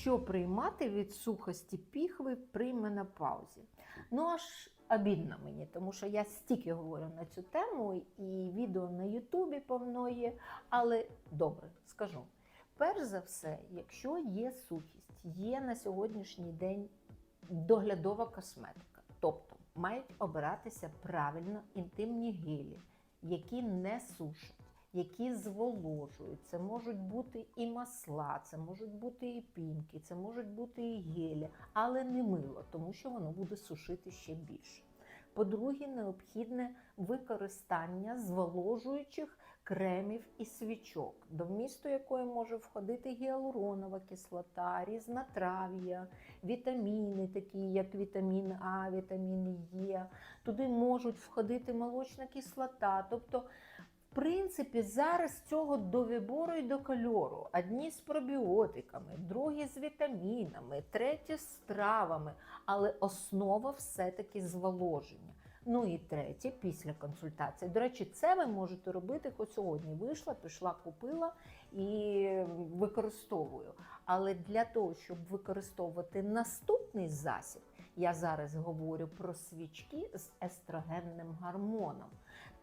Що приймати від сухості піхви при менопаузі? Ну аж обідно мені, тому що я стільки говорю на цю тему, і відео на Ютубі повно є. Але добре, скажу. Перш за все, якщо є сухість, є на сьогоднішній день доглядова косметика, тобто мають обиратися правильно інтимні гелі, які не сушать, які зволожують. Це можуть бути і масла, це можуть бути і пінки, це можуть бути і гелі, але не мило, тому що воно буде сушити ще більше. По-друге, необхідне використання зволожуючих кремів і свічок, до вмісту якої може входити гіалуронова кислота, різнотрав'я, вітаміни, такі як вітамін А, вітамін Е. Туди можуть входити молочна кислота. Тобто, принципі, зараз цього до вибору і до кольору. Одні з пробіотиками, другі з вітамінами, треті з травами, але основа все-таки зволоження. Ну і третє, після консультації. До речі, це ви можете робити хоч сьогодні. Вийшла, пішла, купила і використовую. Але для того, щоб використовувати наступний засіб, я зараз говорю про свічки з естрогенним гормоном.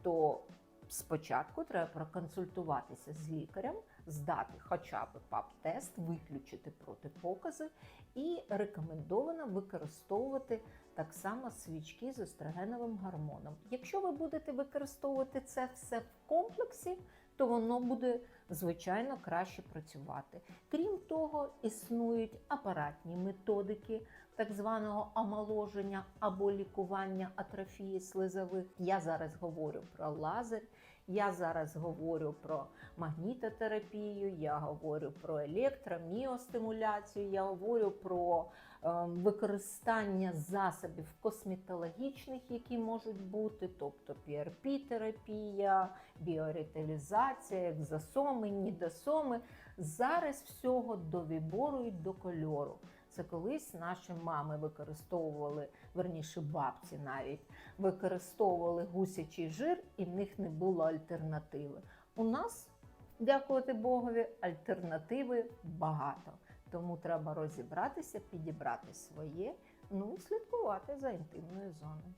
То спочатку треба проконсультуватися з лікарем, здати хоча б ПАП-тест, виключити протипокази і рекомендовано використовувати так само свічки з естрогеновим гормоном. Якщо ви будете використовувати це все в комплексі, то воно буде звичайно краще працювати. Крім того, існують апаратні методики так званого омоложення або лікування атрофії слизових. Я зараз говорю про лазер, я зараз говорю про магнітотерапію, я говорю про електроміостимуляцію, я говорю про е, використання засобів косметологічних, які можуть бути, тобто PRP-терапія, біориталізація, екзосоми, нідосоми. Зараз всього до вибору і до кольору. Це колись наші мами використовували, верніше бабці навіть використовували гусячий жир, і в них не було альтернативи. У нас, дякувати Богові, альтернативи багато. Тому треба розібратися, підібрати своє, ну і слідкувати за інтимною зоною.